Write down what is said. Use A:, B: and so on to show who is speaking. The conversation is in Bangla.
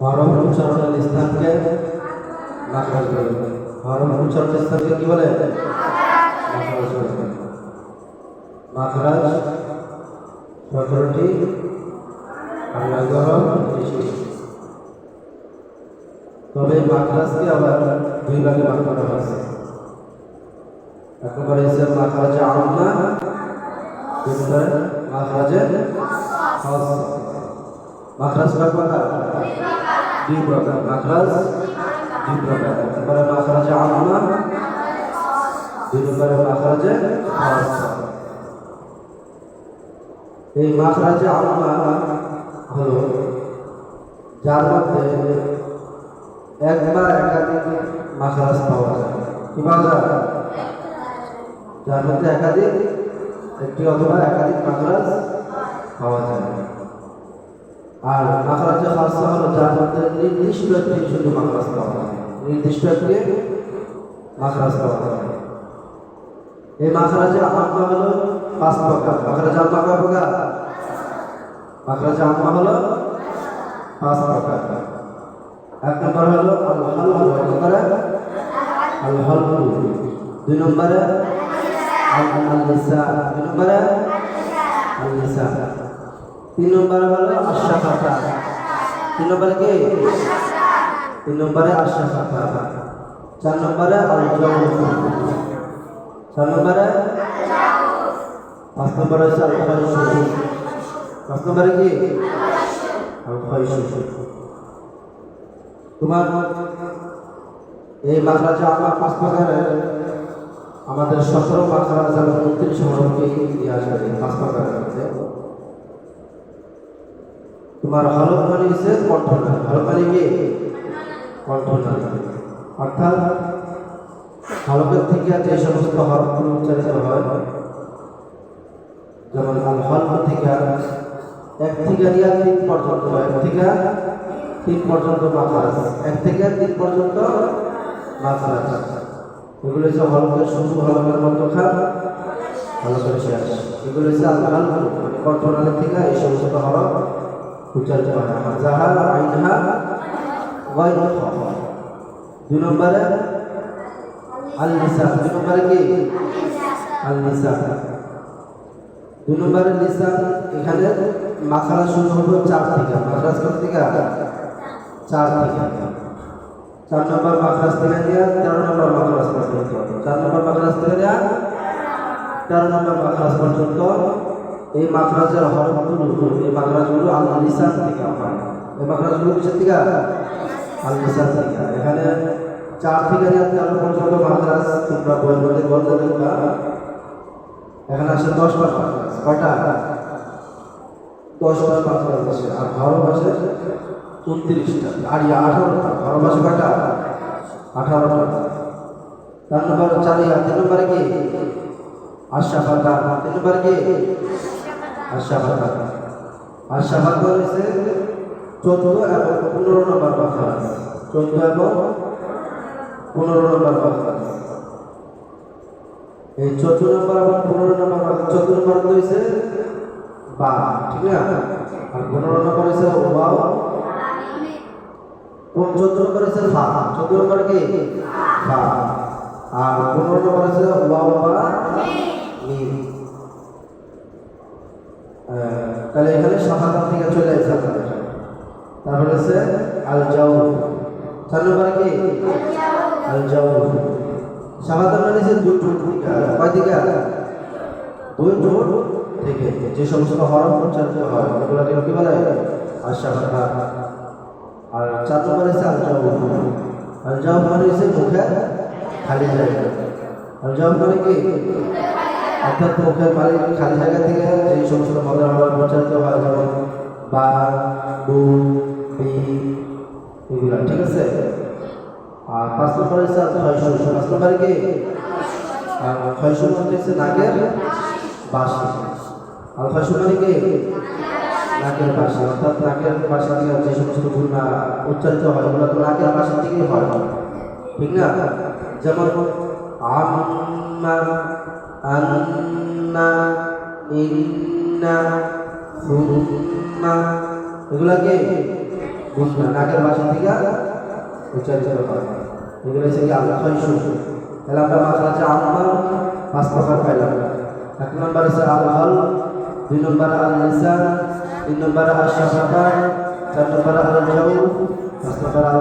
A: হরফ উচ্চারণের স্থানকে মাখরাজ বলে হরফ উচ্চারণের স্থানকে কি বলে? মাখরাজ সতেরোটি আল্লাহ গরম তবে মাখরাজকে আবার দুই ভাগে ভাগ করা হয়েছে। এক নম্বরে হচ্ছে মাখরাজে নম্বরে মাখরাজে মাখরাজ কয় প্রকার এক আমনা দুই নম্বরে মাখরাজে খাস এই মাখরাজে আমনা হলো যার মধ্যে একবার একাধিক মাখরাজ পাওয়া যায়। কি পাওয়া যায়? যার মধ্যে একাধিক একটি অথবা একাধিক মাখরাজ পাওয়া যায়। আর মাখরাজে খাসা নির্দিষ্ট একটি শুধু মাখরাজ পাওয়া যায় নির্দিষ্ট একটি মাখরাজ পাওয়া যায় এই মাখরাজে আম্মা হলো পাঁচ প্রকার মাখরাজে আম্মা কয় প্রকার মাখরাজে আম্মা হলো পাঁচ প্রকার এক নম্বর হলো আল হালু নম্বরে আল হালু দুই নম্বরে আল দুই নম্বরে আল তিন নম্বরে হলো আশাফাতা তিন নম্বরে কি? তিন নম্বরে আশাফাতা চার নম্বরে আল চার নম্বরে? পাঁচ নম্বরে হচ্ছে আল পাঁচ নম্বরে কি? তোমার এই মাখরাজে আমার পাঁচ প্রকারের আমাদের সতেরো মাখরাজ উনত্রিশ হরফকে দিয়ে আসবে পাঁচ মধ্যে তোমার হলফ মানে হচ্ছে কণ্ঠনা হলফ মানে কি? কণ্ঠনা অর্থাৎ হলফের থেকে যে সমস্ত হরফগুলো উচ্চারিত হয়, যেমন আল হলফ থেকে এক থেকে নিয়ে তিন পর্যন্ত, এক থেকে তিন পর্যন্ত মাখারাজ এক থেকে তিন পর্যন্ত মাখারাজ এগুলো হচ্ছে হলকের শুরু হলকের মধ্যখান হলকের শেষ। এগুলো হচ্ছে আল্লাহ মানে কণ্ঠনালের থেকে এই সমস্ত হলক উচ্চারিত হয় যাহা আইনহা গয় দুই নম্বরে আল নিসা দুই নম্বরে কি? আল নিসা দুই নম্বরের লিসান এখানে মাখারাজ শুরু হবে চার থেকে। মাখারাজ কত থেকে? চার থেকে। চার নম্বর মাখরাজ থেকে? দেওয়া তেরো নম্বর মাখরাজ পর্যন্ত চার নম্বর মাখরাজ থেকে? দেওয়া তেরো নম্বর মাখরাজ পর্যন্ত এই মাখরাজের হরফগুলো এই মাখরাজগুলো আল লিসান থেকে হয়। এই মাখরাজগুলো কিসের থেকে? আল লিসান থেকে। এখানে চার থেকে তেরো পর্যন্ত মাখরাজ তোমরা বই বলে বলতে দেখবা এখানে আসে দশটা মাখরাজ কয়টা? দশটা মাখরাজ আসে আর হরফ আসে উনত্রিশটা আর ইয়া আঠারোটা। বারো মাসে কটা আঠারোটা। তার নম্বর চার ইয়া তিন নম্বরে কি? আশা পাতা তিন নম্বরে কি? আশা পাতা আশা পাতা রয়েছে চোদ্দ এবং পনেরো নম্বর বাখারাজ চোদ্দ এবং পনেরো নম্বর বাখারাজ এই চোদ্দ নম্বর এবং পনেরো নম্বর চোদ্দ নম্বর রয়েছে বা, ঠিক না? আর পনেরো নম্বর হয়েছে ওয়াও। চোদ্দ নম্বর হচ্ছে ফা? চোদ্দ নম্বর কি? ফা। আর পনেরো নম্বর হচ্ছে ওয়াও বা মিম তাহলে এখানে সাফাতার থেকে চলে আসছে আপনাদের তারপরে হচ্ছে আল জাউ চার নম্বরে কি? আল জাউ সাফাতার মানে হচ্ছে দুই ঠোঁট কয় দিকে দুই ঠোঁট থেকে। যে সমস্ত হরফ উচ্চারিত হয়, ওগুলোকে কি বলে? আর সাফাতা আর চার নম্বরে হচ্ছে আলজাউ আলজাউ মানে হচ্ছে মুখে খালি জায়গা। আলজাউ মানে কি? অর্থাৎ মুখের মালিক খালি জায়গা থেকে যে সমস্ত মজার হওয়ার প্রচারিত হয়, যেমন বা বু এগুলো, ঠিক আছে? আর পাঁচ নম্বর হচ্ছে ছয়শো পাঁচ নম্বরে কি? আর ছয়শো মধ্যে হচ্ছে নাকের বাসি আর ছয়শো মানে কি? নাকের পাশে অর্থাৎ নাকের পাশে থেকে যে সমস্ত গুণা উচ্চারিত হয় ওগুলো তো নাকের পাশে থেকেই হয়। ঠিক না? যেমন আম্মা আন্না, ইন্না, সুম্মা। এগুলাকে বুঝবে নাকের বাসা থেকে? উচ্চারিত হয়। এগুলো হচ্ছে কি আল্লাহ শৈশব তাহলে আমরা মাদ্রাসা আম্মা, পাঁচ প্রকার পাইলাম। এক নম্বর হচ্ছে আল দুই নম্বর আল লিসান তিন নম্বর আল শাফাকা চার নম্বর আল জাউ পাঁচ নম্বর আল